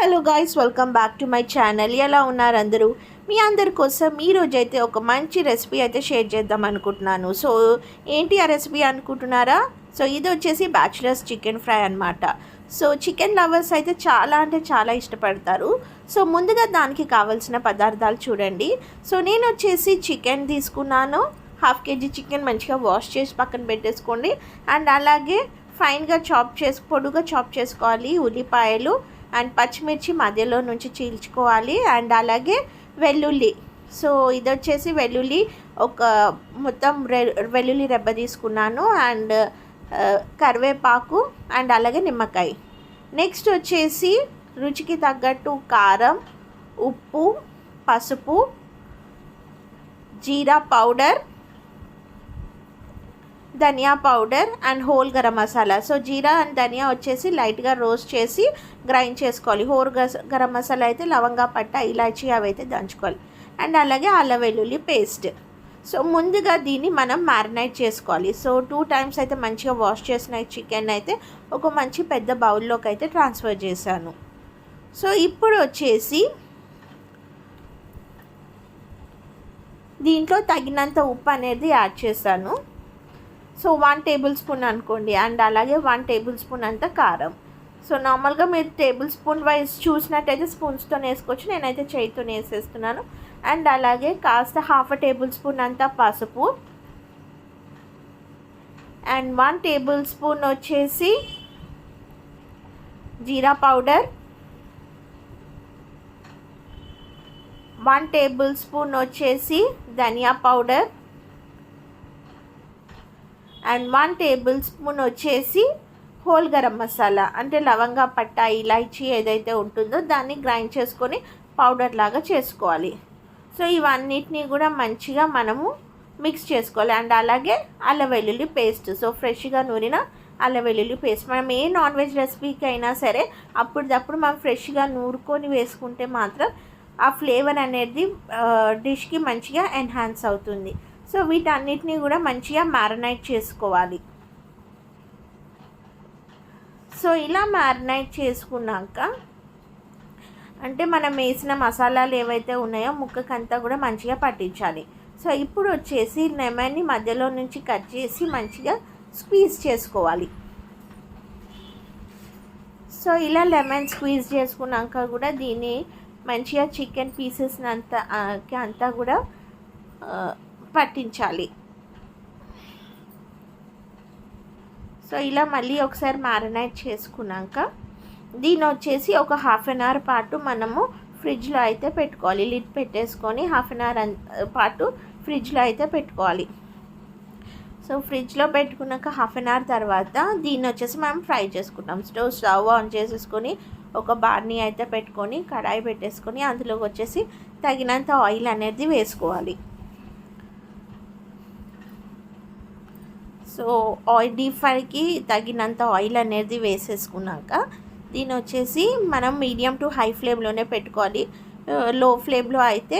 Hello guys welcome back to my channel ఎలా ఉన్నారు అందరూ? మీ అందరి కోసం ఈరోజు అయితే ఒక మంచి రెసిపీ అయితే షేర్ చేద్దాం అనుకుంటున్నాను. సో ఏంటి ఆ రెసిపీ అనుకుంటున్నారా? సో ఇది వచ్చేసి బ్యాచులర్స్ చికెన్ ఫ్రై అనమాట సో చికెన్ లవర్స్ అయితే చాలా అంటే చాలా ఇష్టపడతారు. సో ముందుగా దానికి కావాల్సిన పదార్థాలు చూడండి. సో నేను వచ్చేసి చికెన్ తీసుకున్నాను. హాఫ్ కేజీ చికెన్ మంచిగా వాష్ చేసి పక్కన పెట్టేసుకోండి. అండ్ అలాగే ఫైన్గా చాప్ చేసి పొడుగా చాప్ చేసుకోవాలి. ఉల్లిపాయలు అండ్ పచ్చిమిర్చి మధ్యలో నుంచి చీల్చుకోవాలి అండ్ అలాగే వెల్లుల్లి. సో ఇది వచ్చేసి వెల్లుల్లి ఒక మొత్తం రె వెల్లుల్లి రెబ్బ తీసుకున్నాను అండ్ కరివేపాకు అండ్ అలాగే నిమ్మకాయ. నెక్స్ట్ వచ్చేసి రుచికి తగ్గట్టు కారం ఉప్పు పసుపు jeera powder dhaniya powder and whole garam masala. So jeera and dhaniya వచ్చేసి లైట్గా రోస్ట్ చేసి గ్రైండ్ చేసుకోవాలి. హోల్ గరం మసాలా అయితే లవంగా పట్ట ఇలాచి అవి అయితే దంచుకోవాలి. అండ్ అలాగే అల్ల వెల్లుల్లి పేస్ట్. సో ముందుగా దీన్ని మనం మ్యారినేట్ చేసుకోవాలి. సో టూ టైమ్స్ అయితే మంచిగా వాష్ చేసిన చికెన్ అయితే ఒక మంచి పెద్ద బౌల్లోకి అయితే ట్రాన్స్ఫర్ చేశాను. సో ఇప్పుడు వచ్చేసి దీంట్లో తగినంత ఉప్పు అనేది యాడ్ చేశాను. సో వన్ టేబుల్ స్పూన్ అనుకోండి అండ్ అలాగే వన్ టేబుల్ స్పూన్ అంత కారం. సో నార్మల్గా మీరు టేబుల్ స్పూన్ వైజ్ చూసినట్టయితే స్పూన్స్తో వేసుకోవచ్చు నేనైతే చేయితో వేసేస్తున్నాను అండ్ అలాగే కాస్త హాఫ్ టేబుల్ స్పూన్ అంత పసుపు. అండ్ వన్ టేబుల్ స్పూన్ వచ్చేసి jeera powder. One tablespoon వచ్చేసి dhaniya powder. And one tablespoon వచ్చేసి హోల్ గరం మసాలా అంటే లవంగా పట్ట ఇలాచీ ఏదైతే ఉంటుందో దాన్ని గ్రైండ్ చేసుకొని పౌడర్ లాగా చేసుకోవాలి. సో ఇవన్నిటిని కూడా మంచిగా మనము మిక్స్ చేసుకోవాలి. అండ్ అలాగే అల్లం వెల్లుల్లి పేస్ట్ సో ఫ్రెష్గా నూరిన అల్లం వెల్లుల్లి పేస్ట్. మనం ఏ నాన్ వెజ్ రెసిపీకి అయినా సరే అప్పటిదప్పుడు మనం ఫ్రెష్గా నూరుకొని వేసుకుంటే మాత్రం ఆ ఫ్లేవర్ అనేది డిష్కి మంచిగా ఎన్హాన్స్ అవుతుంది. సో వీటన్నిటిని కూడా మంచిగా మ్యారినేట్ చేసుకోవాలి. సో ఇలా మ్యారినేట్ చేసుకున్నాక అంటే మనం వేసిన మసాలాలు ఏవైతే ఉన్నాయో ముక్కకంతా కూడా మంచిగా పట్టించాలి. సో ఇప్పుడు వచ్చేసి లెమన్ని మధ్యలో నుంచి కట్ చేసి మంచిగా స్క్వీజ్ చేసుకోవాలి. సో ఇలా లెమన్ స్క్వీజ్ చేసుకున్నాక కూడా దీన్ని మంచిగా చికెన్ పీసెస్ అంతా అంతా కూడా పట్టించాలి. సో ఇలా మళ్ళీ ఒకసారి మ్యారినేట్ చేసుకున్నాక దీని వచ్చేసి ఒక హాఫ్ అన్ అవర్ పాటు మనము ఫ్రిడ్జ్లో అయితే పెట్టుకోవాలి. లిడ్ పెట్టేసుకొని హాఫ్ అన్ అవర్ పాటు ఫ్రిడ్జ్లో అయితే పెట్టుకోవాలి. సో ఫ్రిడ్జ్లో పెట్టుకున్నాక హాఫ్ అన్ అవర్ తర్వాత దీన్ని వచ్చేసి మనం ఫ్రై చేసుకుంటాం. స్టవ్ స్టవ్ ఆన్ చేసేసుకొని ఒక బార్ని అయితే పెట్టుకొని కడాయి పెట్టేసుకొని అందులోకి వచ్చేసి తగినంత ఆయిల్ అనేది వేసుకోవాలి. సో ఆయిల్ డీప్ ఫ్రైకి తగినంత ఆయిల్ అనేది వేసేసుకున్నాక దీని వచ్చేసి మనం మీడియం టు హై ఫ్లేమ్లోనే పెట్టుకోవాలి. లో ఫ్లేమ్లో అయితే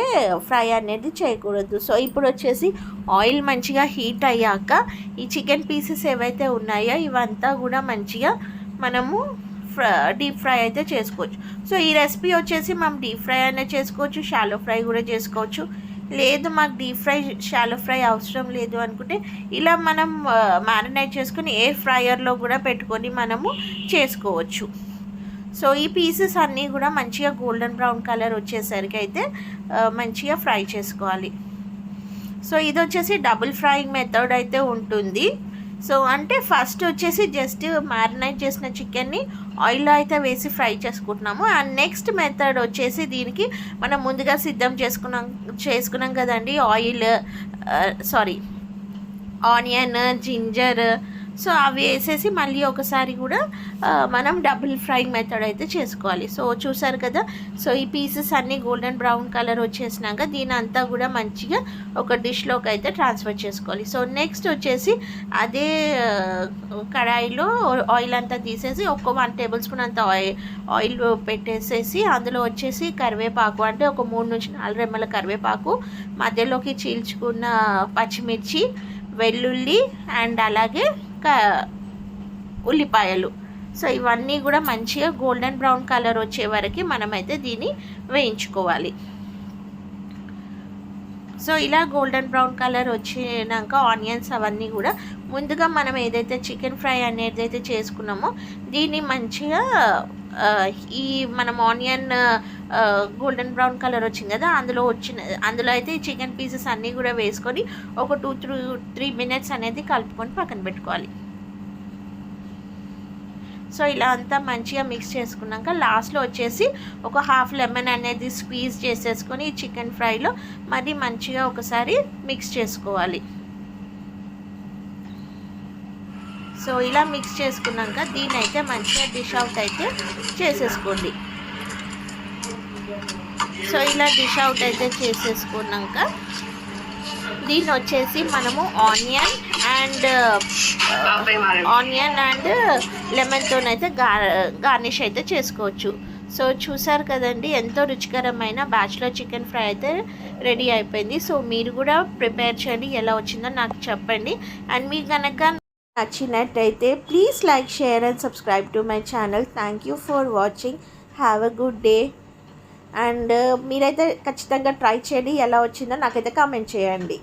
ఫ్రై అనేది చేయకూడదు. సో ఇప్పుడు వచ్చేసి ఆయిల్ మంచిగా హీట్ అయ్యాక ఈ చికెన్ పీసెస్ ఏవైతే ఉన్నాయో ఇవంతా కూడా మంచిగా మనము డీప్ ఫ్రై అయితే చేసుకోవచ్చు. సో ఈ రెసిపీ వచ్చేసి మనం డీప్ ఫ్రై అయినా చేసుకోవచ్చు షాలో ఫ్రై కూడా చేసుకోవచ్చు. లేదు మాకు డీప్ ఫ్రై షాలో ఫ్రై అవసరం లేదు అనుకుంటే ఇలా మనం మ్యారినేట్ చేసుకుని ఎయిర్ ఫ్రైయర్లో కూడా పెట్టుకొని మనము చేసుకోవచ్చు. సో ఈ పీసెస్ అన్నీ కూడా మంచిగా గోల్డెన్ బ్రౌన్ కలర్ వచ్చేసరికి అయితే మంచిగా ఫ్రై చేసుకోవాలి. సో ఇది వచ్చేసి డబుల్ ఫ్రైయింగ్ మెథడ్ అయితే ఉంటుంది. సో అంటే ఫస్ట్ వచ్చేసి జస్ట్ మ్యారినేట్ చేసిన చికెన్ని ఆయిల్లో అయితే వేసి ఫ్రై చేసుకుంటున్నాము. అండ్ నెక్స్ట్ మెథడ్ వచ్చేసి దీనికి మనం ముందుగా సిద్ధం చేసుకున్నాం చేసుకున్నాం కదండి. Oil sorry onion ginger so అవి వేసేసి మళ్ళీ ఒకసారి కూడా మనం డబుల్ ఫ్రైయింగ్ మెథడ్ అయితే చేసుకోవాలి. సో చూసారు కదా సో ఈ పీసెస్ అన్నీ గోల్డెన్ బ్రౌన్ కలర్ వచ్చేసినాక దీని అంతా కూడా మంచిగా ఒక డిష్లోకి అయితే ట్రాన్స్ఫర్ చేసుకోవాలి. సో నెక్స్ట్ వచ్చేసి అదే కడాయిలో ఆయిల్ అంతా తీసేసి ఒక వన్ టేబుల్ స్పూన్ అంత ఆయిల్ ఆయిల్ పెట్టేసేసి అందులో వచ్చేసి కరివేపాకు అంటే ఒక మూడు నుంచి నాలుగు రెమ్మల కరివేపాకు మధ్యలోకి చీల్చుకున్న పచ్చిమిర్చి వెల్లుల్లి అండ్ అలాగే ఉల్లిపాయలు. సో ఇవన్నీ కూడా మంచిగా గోల్డెన్ బ్రౌన్ కలర్ వచ్చే వరకు మనమైతే దీన్ని వేయించుకోవాలి. సో ఇలా గోల్డెన్ బ్రౌన్ కలర్ వచ్చినాక ఆనియన్స్ అవన్నీ కూడా ముందుగా మనం ఏదైతే చికెన్ ఫ్రై అనేది అయితే చేసుకున్నామో దీన్ని మంచిగా ఈ మనం ఆనియన్ గోల్డెన్ బ్రౌన్ కలర్ వచ్చింది కదా అందులో వచ్చిన అందులో అయితే చికెన్ పీసెస్ అన్నీ కూడా వేసుకొని ఒక టూ త్రీ త్రీ మినిట్స్ అనేది కలుపుకొని పక్కన పెట్టుకోవాలి. సో ఇలా అంతా మంచిగా మిక్స్ చేసుకున్నాక లాస్ట్లో వచ్చేసి ఒక హాఫ్ లెమన్ అనేది స్క్వీజ్ చేసేసుకొని చికెన్ ఫ్రైలో మరి మంచిగా ఒకసారి మిక్స్ చేసుకోవాలి. సో ఇలా మిక్స్ చేసుకున్నాక దీన్ని అయితే మంచిగా డిష్ అవుట్ అయితే చేసేసుకోండి. సో ఇలా డిష్ అవుట్ అయితే చేసేసుకున్నాక దీన్ని వచ్చేసి మనము ఆనియన్ అండ్ ఆనియన్ అండ్ లెమన్తోనైతే గార్ గార్నిష్ అయితే చేసుకోవచ్చు. సో చూసారు కదండి ఎంతో రుచికరమైన బ్యాచులర్ చికెన్ ఫ్రై అయితే రెడీ అయిపోయింది. సో మీరు కూడా ప్రిపేర్ చేయండి ఎలా వచ్చిందో నాకు చెప్పండి. అండ్ మీకు కనుక నచ్చినట్టయితే please like share and subscribe to my channel thank you for watching have a good day and మీరైతే ఖచ్చితంగా ట్రై చేయండి ఎలా వచ్చిందో నాకైతే కామెంట్ చేయండి.